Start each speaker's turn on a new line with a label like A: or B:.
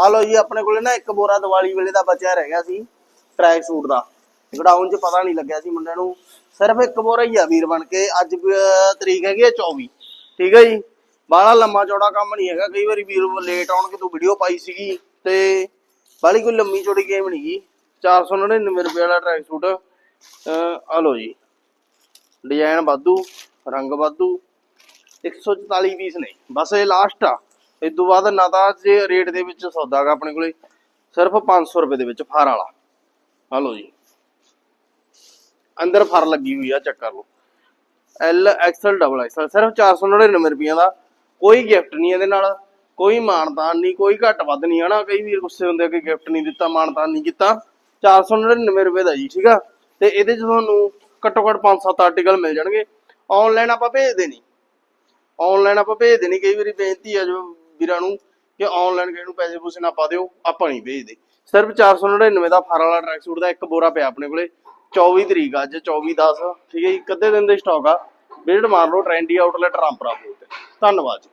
A: ਆ ਲੋ ਜੀ ਆਪਣੇ ਕੋਲੇ ਨਾ ਇੱਕ ਬੋਰਾ ਦੀਵਾਲੀ ਵੇਲੇ ਦਾ ਬਚਿਆ ਰਹਿ ਗਿਆ ਸੀ ਟਰੈਕ ਸੂਟ ਦਾ। ਗਡਾਊਨ 'ਚ ਪਤਾ ਨਹੀਂ ਲੱਗਿਆ ਸੀ ਮੁੰਡਿਆਂ ਨੂੰ। ਸਿਰਫ ਇੱਕ ਬੋਰਾ ਹੀ ਆ ਵੀਰ ਬਣ ਕੇ ਅੱਜ ਤਰੀਕ ਹੈਗੀ ਹੈ 24 ਠੀਕ ਹੈ ਜੀ? ਬਾਹਲਾ ਲੰਮਾ ਚੌੜਾ ਕੰਮ ਨਹੀਂ ਹੈਗਾ। ਕਈ ਵਾਰੀ ਵੀਰ ਲੇਟ ਆਉਣਗੇ ਤੂੰ ਵੀਡੀਓ ਪਾਈ ਸੀਗੀ ਤੇ ਬਾਹਲੀ ਕੋਈ ਲੰਮੀ ਚੌੜੀ ਗੇਮ ਨਹੀਂ ਗੀ। 499 ਰੁਪਏ ਵਾਲਾ ਟਰੈਕ ਸੂਟ ਅਹ, ਆ ਲੋ ਜੀ। ਡਿਜ਼ਾਈਨ ਵਾਧੂ ਰੰਗ ਵਾਧੂ। 144 ਪੀਸ ਨੇ। ਬਸ ਇਹ ਲਾਸਟ ਆ। ਇਸ ਤੋਂ ਬਾਅਦ ਨਾ ਤਾਂ ਜੇ ਰੇਟ ਦੇ ਵਿੱਚ ਸੌਦਾ ਹੈਗਾ ਆਪਣੇ ਕੋਲੇ, ਸਿਰਫ 500 ਰੁਪਏ ਦੇ ਵਿੱਚ ਫਰ ਵਾਲਾ। ਆ ਲਓ ਜੀ। ਅੰਦਰ ਫਰ ਲੱਗੀ ਹੋਈ ਆ ਚੱਕਰ ਲਓ। ਐਲ ਐਕਸਲ ਡਬਲ ਐਕਸਲ ਸਿਰਫ 499 ਰੁਪਈਆ ਦਾ ਕੋਈ ਗਿਫਟ ਨਹੀਂ ਇਹਦੇ ਨਾਲ। ਕੋਈ ਮਾਨਤਾਨ ਨਹੀਂ, ਕੋਈ ਘੱਟ ਵੱਧ ਨਹੀਂ, ਹਨਾ? ਕਈ ਵੀਰ ਗੁੱਸੇ ਹੁੰਦੇ ਕਿ ਗਿਫਟ ਨਹੀਂ ਦਿੱਤਾ, ਮਾਨਤਾਨ ਨਹੀਂ ਕੀਤਾ। 499 ਰੁਪਏ ਦਾ ਜੀ, ਠੀਕ ਆ? ਤੇ ਇਹਦੇ ਚ ਤੁਹਾਨੂੰ ਘੱਟੋ ਘੱਟ 5-7 ਆਰਟੀਕਲ ਮਿਲ ਜਾਣਗੇ। ਆਨਲਾਈਨ ਆਪਾਂ ਭੇਜਦੇ ਨਹੀਂ। ਆਨਲਾਈਨ ਆਪਾਂ ਭੇਜਦੇ ਨਹੀਂ। ਕਈ ਵਾਰੀ ਬੇਨਤੀ ਆ ਜੋ ਵੀਰਾਂ ਨੂੰ ਕਿ ਆਨਲਾਈਨ ਕਿਸੇ ਨੂੰ ਪੈਸੇ ਪੂਸੇ ਨਾ ਪਾ ਦਿਓ, ਆਪਾਂ ਨਹੀਂ ਭੇਜਦੇ। ਸਿਰਫ 499 ਦਾ ਫਰ ਵਾਲਾ ਟਰੈਕ ਸੂਟ ਦਾ ਇੱਕ ਬੋਰਾ ਪਿਆ ਆਪਣੇ ਕੋਲੇ 24 ਤਰੀਕ ਅੱਜ 24 10 ਠੀਕ ਹੈ ਜੀ ਕੱਦੇ ਦਿਨ ਦੇ ਸਟਾਕ ਆ। ਵਿਜ਼ਿਟ ਮਾਰ ਲਓ ਟ੍ਰੈਂਡੀ ਆਊਟਲੈਟ ਰਾਮਪੁਰਾ ਤੇ। ਧੰਨਵਾਦ ਜੀ।